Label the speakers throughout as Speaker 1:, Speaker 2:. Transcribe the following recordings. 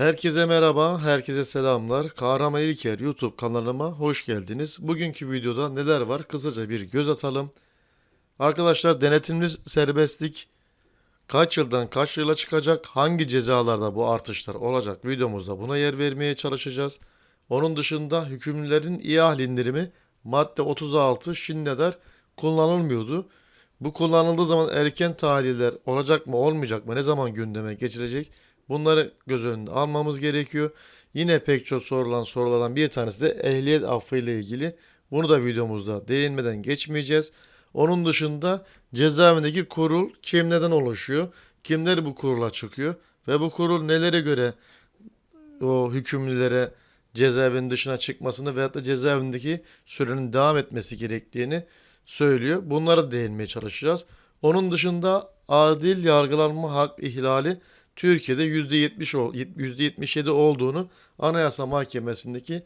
Speaker 1: Herkese merhaba, herkese selamlar. Kahraman İlker YouTube kanalıma hoş geldiniz. Bugünkü videoda neler var kısaca bir göz atalım. Arkadaşlar denetimli serbestlik kaç yıldan kaç yıla çıkacak, hangi cezalarda bu artışlar olacak videomuzda buna yer vermeye çalışacağız. Onun dışında hükümlülerin ihale indirimi madde 36 şimdiye kadar kullanılmıyordu. Bu kullanıldığı zaman erken tahliyeler olacak mı olmayacak mı ne zaman gündeme geçilecek bunları göz önünde almamız gerekiyor. Yine pek çok sorulan sorulardan bir tanesi de ehliyet affı ile ilgili. Bunu da videomuzda değinmeden geçmeyeceğiz. Onun dışında cezaevindeki kurul kim neden oluşuyor? Kimler bu kurula çıkıyor? Ve bu kurul nelere göre o hükümlülere cezaevinin dışına çıkmasını veyahut da cezaevindeki sürenin devam etmesi gerektiğini söylüyor. Bunlara değinmeye çalışacağız. Onun dışında adil yargılanma hak ihlali Türkiye'de %70 ol- %77 olduğunu Anayasa Mahkemesi'ndeki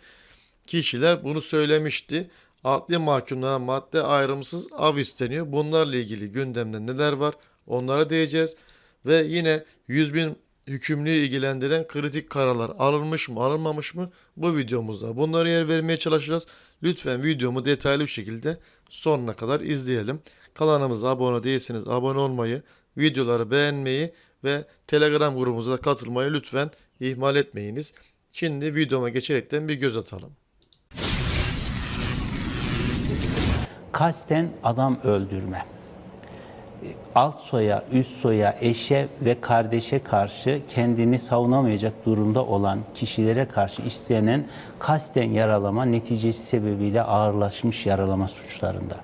Speaker 1: kişiler bunu söylemişti. Adli mahkumlara madde ayrımsız av isteniyor. Bunlarla ilgili gündemde neler var onlara değeceğiz. Ve yine 100 bin hükümlüyü ilgilendiren kritik kararlar alınmış mı alınmamış mı bu videomuzda bunları yer vermeye çalışacağız. Lütfen videomu detaylı bir şekilde sonuna kadar izleyelim. Kanalımıza abone değilseniz abone olmayı, videoları beğenmeyi ve Telegram grubumuza katılmayı lütfen ihmal etmeyiniz. Şimdi videoma geçerekten bir göz atalım.
Speaker 2: kasten adam öldürme. Alt soya, üst soya, eşe ve kardeşe karşı kendini savunamayacak durumda olan kişilere karşı istenen kasten yaralama neticesi sebebiyle ağırlaşmış yaralama suçlarında.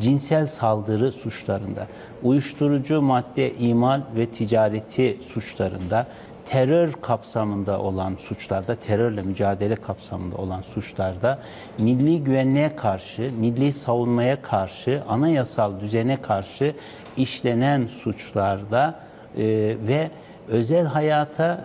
Speaker 2: Cinsel saldırı suçlarında, uyuşturucu madde imal ve ticareti suçlarında, terör kapsamında olan suçlarda, terörle mücadele kapsamında olan suçlarda milli güvenliğe karşı, milli savunmaya karşı, anayasal düzene karşı işlenen suçlarda e, ve özel hayata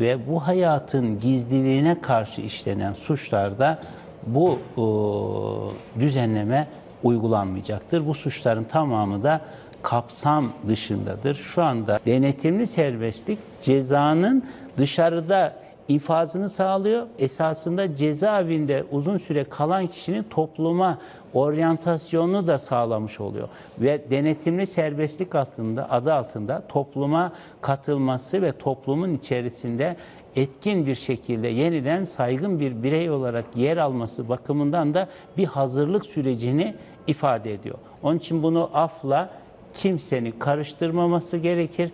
Speaker 2: ve bu hayatın gizliliğine karşı işlenen suçlarda bu e, düzenleme uygulanmayacaktır. Bu suçların tamamı da kapsam dışındadır. Şu anda denetimli serbestlik cezanın dışarıda infazını sağlıyor. Esasında cezaevinde uzun süre kalan kişinin topluma oryantasyonunu da sağlamış oluyor. Ve denetimli serbestlik altında adı altında topluma katılması ve toplumun içerisinde etkin bir şekilde yeniden saygın bir birey olarak yer alması bakımından da bir hazırlık sürecini ifade ediyor. Onun için bunu afla kimsenin karıştırmaması gerekir.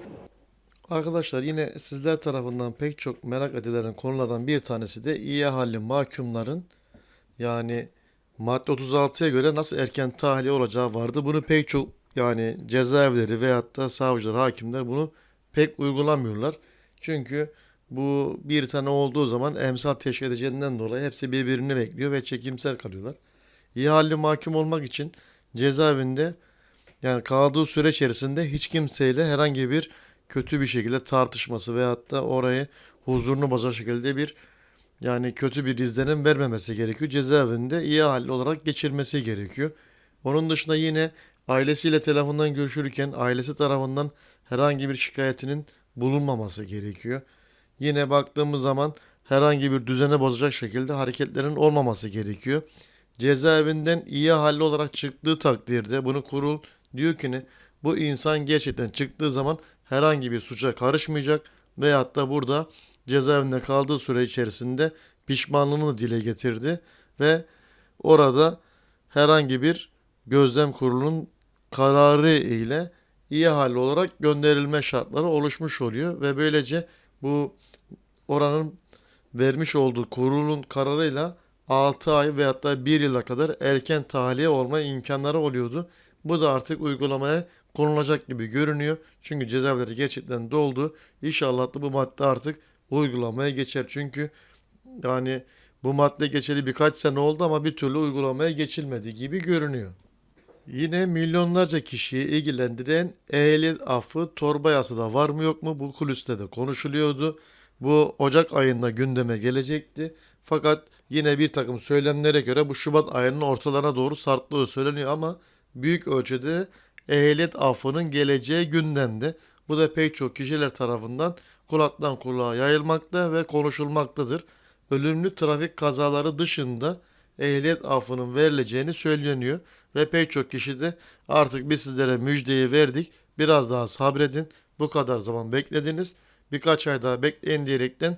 Speaker 1: Arkadaşlar yine sizler tarafından pek çok merak edilen konulardan bir tanesi de iyi halli mahkumların yani madde 36'ya göre nasıl erken tahliye olacağı vardı. Bunu pek çok yani cezaevleri veyahut da savcılar, hakimler bunu pek uygulamıyorlar. Çünkü bu bir tane olduğu zaman emsal teşkil edeceğinden dolayı hepsi birbirini bekliyor ve çekimsel kalıyorlar. İyi halli mahkum olmak için cezaevinde yani kaldığı süre içerisinde hiç kimseyle herhangi bir kötü bir şekilde tartışması veyahut da orayı huzurunu bozacak şekilde bir yani kötü bir izlenim vermemesi gerekiyor. Cezaevinde iyi halli olarak geçirmesi gerekiyor. Onun dışında yine ailesiyle telefondan görüşürken ailesi tarafından herhangi bir şikayetinin bulunmaması gerekiyor. Yine baktığımız zaman herhangi bir düzene bozacak şekilde hareketlerin olmaması gerekiyor. Cezaevinden iyi halli olarak çıktığı takdirde bunu kurul diyor ki ne? Bu insan gerçekten çıktığı zaman herhangi bir suça karışmayacak veyahut da burada cezaevinde kaldığı süre içerisinde pişmanlığını dile getirdi ve orada herhangi bir gözlem kurulunun kararı ile iyi halli olarak gönderilme şartları oluşmuş oluyor ve böylece bu oranın vermiş olduğu kurulun kararıyla 6 ay veyahut da 1 yıla kadar erken tahliye olma imkanları oluyordu. Bu da artık uygulamaya konulacak gibi görünüyor. Çünkü cezaevleri gerçekten doldu. İnşallah da bu madde artık uygulamaya geçer. Çünkü yani bu madde geçeli birkaç sene oldu ama bir türlü uygulamaya geçilmedi gibi görünüyor. Yine milyonlarca kişiyi ilgilendiren ehliyet affı torba yasada var mı yok mu bu kulüste de konuşuluyordu. Bu Ocak ayında gündeme gelecekti. Fakat yine bir takım söylemlere göre bu Şubat ayının ortalarına doğru sarktığı söyleniyor ama büyük ölçüde ehliyet affının geleceği gündemde. Bu da pek çok kişiler tarafından kulaktan kulağa yayılmakta ve konuşulmaktadır. Ölümlü trafik kazaları dışında ehliyet affının verileceğini söyleniyor ve pek çok kişi de artık biz sizlere müjdeyi verdik. Biraz daha sabredin. Bu kadar zaman beklediniz. Birkaç ay daha bekleyin diyerekten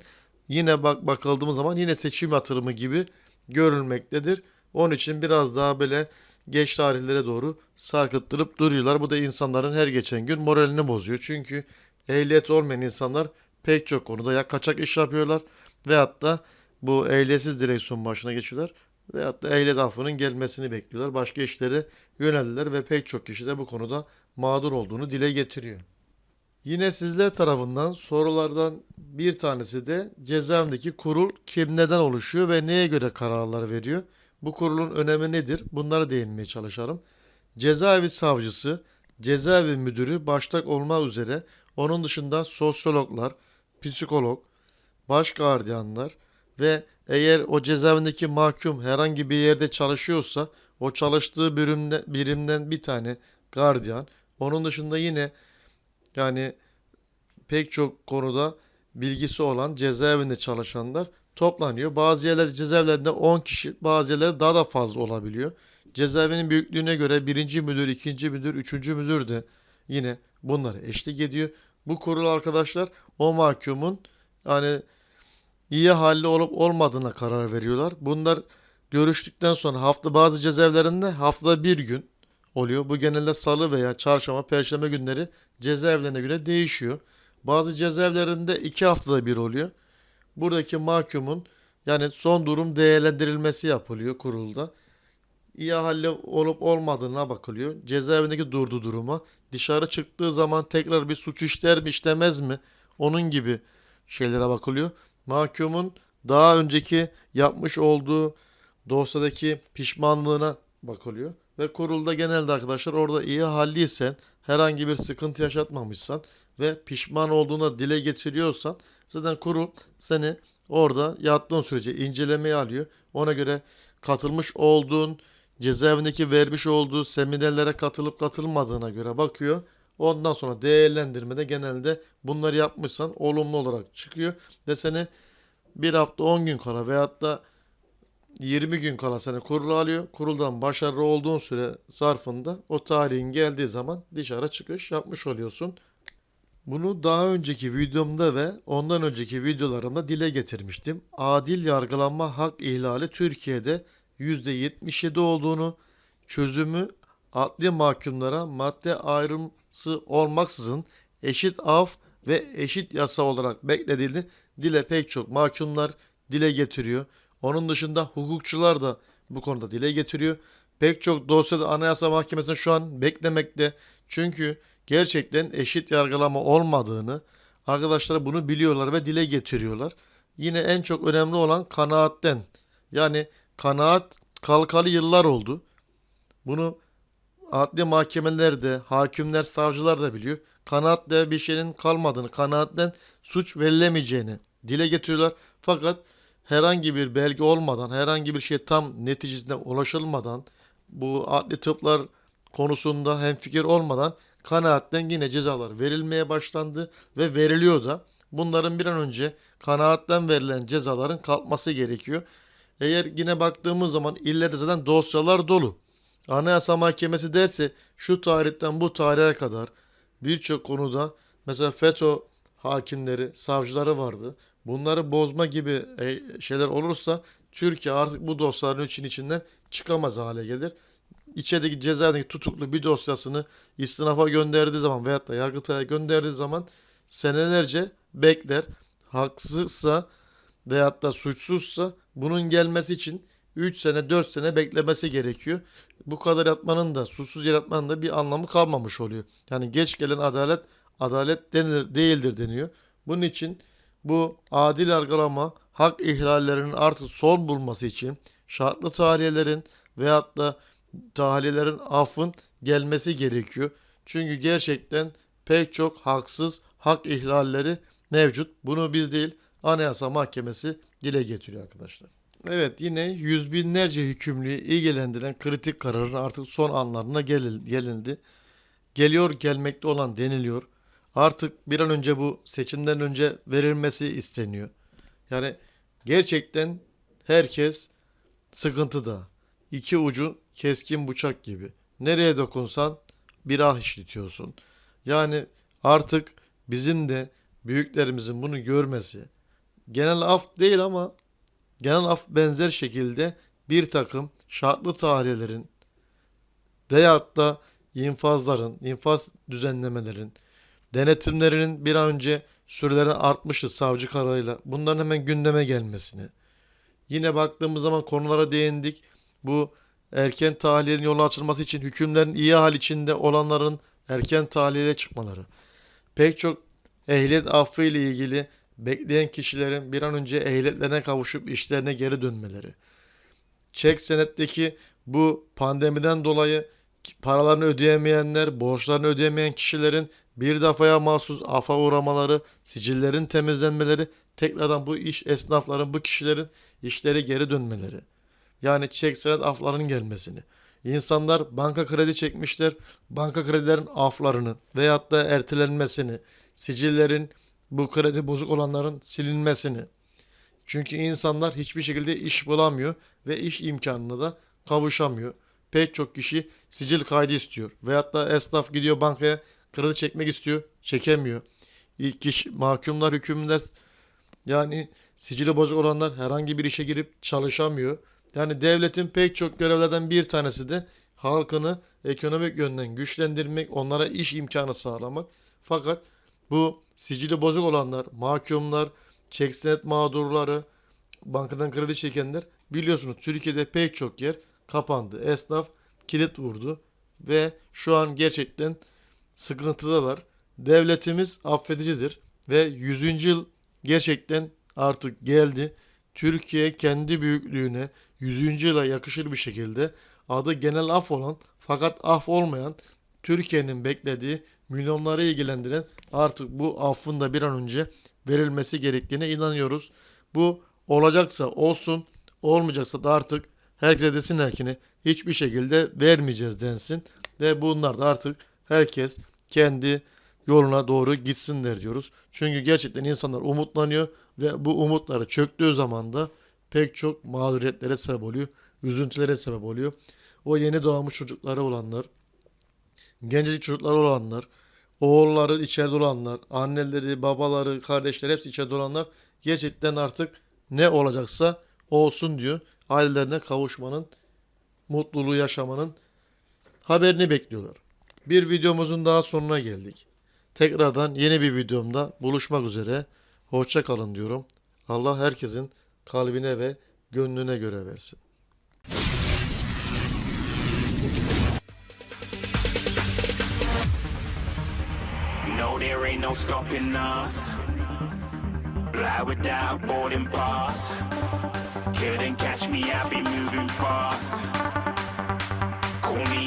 Speaker 1: yine bak bakıldığımız zaman yine seçim yatırımı gibi görülmektedir. Onun için biraz daha böyle geç tarihlere doğru sarkıttırıp duruyorlar. Bu da insanların her geçen gün moralini bozuyor. Çünkü ehliyet olmayan insanlar pek çok konuda ya kaçak iş yapıyorlar veyahut da bu ehliyetsiz direksiyon başına geçiyorlar. Veyahut da ehliyet affının gelmesini bekliyorlar. Başka işlere yöneldiler ve pek çok kişi de bu konuda mağdur olduğunu dile getiriyor. Yine sizler tarafından sorulardan bir tanesi de cezaevindeki kurul kim neden oluşuyor ve neye göre kararlar veriyor? Bu kurulun önemi nedir? Bunlara değinmeye çalışalım. Cezaevi savcısı, cezaevi müdürü başta olmak üzere onun dışında sosyologlar, psikolog, baş gardiyanlar ve eğer o cezaevindeki mahkum herhangi bir yerde çalışıyorsa o çalıştığı birimde, birimden bir tane gardiyan, onun dışında yine yani pek çok konuda bilgisi olan cezaevinde çalışanlar toplanıyor. Bazı yerlerde cezaevlerinde 10 kişi, bazı yerlerde daha da fazla olabiliyor. Cezaevinin büyüklüğüne göre birinci müdür, ikinci müdür, üçüncü müdür de yine bunlara eşlik ediyor. Bu kurul arkadaşlar o mahkumun yani iyi halli olup olmadığına karar veriyorlar. Bunlar görüştükten sonra hafta bazı cezaevlerinde haftada bir gün oluyor. Bu genelde salı veya çarşamba, perşembe günleri cezaevlerine göre değişiyor. Bazı cezaevlerinde iki haftada bir oluyor. Buradaki mahkumun yani son durum değerlendirilmesi yapılıyor kurulda. İyi halde olup olmadığına bakılıyor. Cezaevindeki durduğu duruma, dışarı çıktığı zaman tekrar bir suç işler mi işlemez mi? Onun gibi şeylere bakılıyor. Mahkumun daha önceki yapmış olduğu dosyadaki pişmanlığına bakılıyor. Ve kurulda genelde arkadaşlar orada iyi halliysen, herhangi bir sıkıntı yaşatmamışsan ve pişman olduğunu dile getiriyorsan zaten kurul seni orada yattığın sürece incelemeye alıyor. Ona göre katılmış olduğun cezaevindeki vermiş olduğu seminerlere katılıp katılmadığına göre bakıyor. Ondan sonra değerlendirmede genelde bunları yapmışsan olumlu olarak çıkıyor ve seni bir hafta 10 gün kala veyahut da 20 gün kala seni kurula alıyor. Kuruldan başarılı olduğun süre zarfında o tarihin geldiği zaman dışarı çıkış yapmış oluyorsun. Bunu daha önceki videomda ve ondan önceki videolarımda dile getirmiştim. Adil yargılanma hak ihlali Türkiye'de %77 olduğunu, çözümü adli mahkumlara madde ayrımsı olmaksızın eşit af ve eşit yasa olarak beklediğini dile pek çok mahkumlar dile getiriyor. Onun dışında hukukçular da bu konuda dile getiriyor. Pek çok dosyada Anayasa Mahkemesi'nde şu an beklemekte. Çünkü gerçekten eşit yargılama olmadığını arkadaşlar bunu biliyorlar ve dile getiriyorlar. Yine en çok önemli olan kanaatten. Yani kanaat kalkalı yıllar oldu. Bunu adli mahkemelerde, hakimler, savcılar da biliyor. Kanaatle bir şeyin kalmadığını, kanaatten suç verilemeyeceğini dile getiriyorlar. Fakat herhangi bir belge olmadan, herhangi bir şey tam neticesine ulaşılmadan, bu adli tıplar konusunda hemfikir olmadan kanaatten yine cezalar verilmeye başlandı ve veriliyor da. Bunların bir an önce kanaatten verilen cezaların kalkması gerekiyor. Eğer yine baktığımız zaman illerde zaten dosyalar dolu. Anayasa Mahkemesi derse şu tarihten bu tarihe kadar birçok konuda mesela FETÖ hakimleri, savcıları vardı. Bunları bozma gibi e, şeyler olursa Türkiye artık bu dosyaların için içinden çıkamaz hale gelir. İçerideki cezaevindeki tutuklu bir dosyasını istinafa gönderdiği zaman veyahut da Yargıtay'a gönderdiği zaman senelerce bekler. Haksızsa veyahut da suçsuzsa bunun gelmesi için 3 sene 4 sene beklemesi gerekiyor. Bu kadar yatmanın da suçsuz yaratmanın da bir anlamı kalmamış oluyor. Yani geç gelen adalet adalet denir, değildir deniyor. Bunun için bu adil yargılama hak ihlallerinin artık son bulması için şartlı tahliyelerin veyahut da tahliyelerin affın gelmesi gerekiyor. Çünkü gerçekten pek çok haksız hak ihlalleri mevcut. Bunu biz değil Anayasa Mahkemesi dile getiriyor arkadaşlar. Evet yine yüz binlerce hükümlüyü ilgilendiren kritik kararın artık son anlarına gelil- gelindi. Geliyor gelmekte olan deniliyor. Artık bir an önce bu seçimden önce verilmesi isteniyor. Yani gerçekten herkes sıkıntıda. İki ucu keskin bıçak gibi. Nereye dokunsan bir ah işletiyorsun. Yani artık bizim de büyüklerimizin bunu görmesi genel af değil ama genel af benzer şekilde bir takım şartlı tahliyelerin veyahut da infazların, infaz düzenlemelerin, denetimlerinin bir an önce süreleri artmıştı savcı kararıyla. Bunların hemen gündeme gelmesini. Yine baktığımız zaman konulara değindik. Bu erken tahliyenin yolu açılması için hükümlerin iyi hal içinde olanların erken tahliyeye çıkmaları. Pek çok ehliyet affı ile ilgili bekleyen kişilerin bir an önce ehliyetlerine kavuşup işlerine geri dönmeleri. Çek senetteki bu pandemiden dolayı paralarını ödeyemeyenler, borçlarını ödeyemeyen kişilerin bir defaya mahsus afa uğramaları, sicillerin temizlenmeleri, tekrardan bu iş esnafların, bu kişilerin işleri geri dönmeleri. Yani çek senet aflarının gelmesini. İnsanlar banka kredi çekmişler, banka kredilerin aflarını veyahut da ertelenmesini, sicillerin bu kredi bozuk olanların silinmesini. Çünkü insanlar hiçbir şekilde iş bulamıyor ve iş imkanına da kavuşamıyor. Pek çok kişi sicil kaydı istiyor. Veyahut da esnaf gidiyor bankaya kredi çekmek istiyor, çekemiyor. İlk kişi, mahkumlar, hükümler yani sicili bozuk olanlar herhangi bir işe girip çalışamıyor. Yani devletin pek çok görevlerden bir tanesi de halkını ekonomik yönden güçlendirmek, onlara iş imkanı sağlamak. Fakat bu sicili bozuk olanlar, mahkumlar, çek senet mağdurları, bankadan kredi çekenler biliyorsunuz Türkiye'de pek çok yer kapandı. Esnaf kilit vurdu ve şu an gerçekten sıkıntıdalar. Devletimiz affedicidir ve 100. yıl gerçekten artık geldi. Türkiye kendi büyüklüğüne 100. yıla yakışır bir şekilde adı genel af olan fakat af olmayan Türkiye'nin beklediği milyonları ilgilendiren artık bu affın da bir an önce verilmesi gerektiğine inanıyoruz. Bu olacaksa olsun, olmayacaksa da artık herkese desinler ki hiçbir şekilde vermeyeceğiz densin ve bunlar da artık herkes kendi yoluna doğru gitsinler diyoruz. Çünkü gerçekten insanlar umutlanıyor ve bu umutları çöktüğü zaman da pek çok mağduriyetlere sebep oluyor, üzüntülere sebep oluyor. O yeni doğmuş çocukları olanlar, gencecik çocukları olanlar, oğulları içeride olanlar, anneleri, babaları, kardeşleri hepsi içeride olanlar gerçekten artık ne olacaksa olsun diyor. Ailelerine kavuşmanın, mutluluğu yaşamanın haberini bekliyorlar. Bir videomuzun daha sonuna geldik. Tekrardan yeni bir videomda buluşmak üzere. Hoşça kalın diyorum. Allah herkesin kalbine ve gönlüne göre versin.
Speaker 3: No, there ain't no stopping us. Fly without boarding pass. Couldn't catch me, I be moving fast. Call me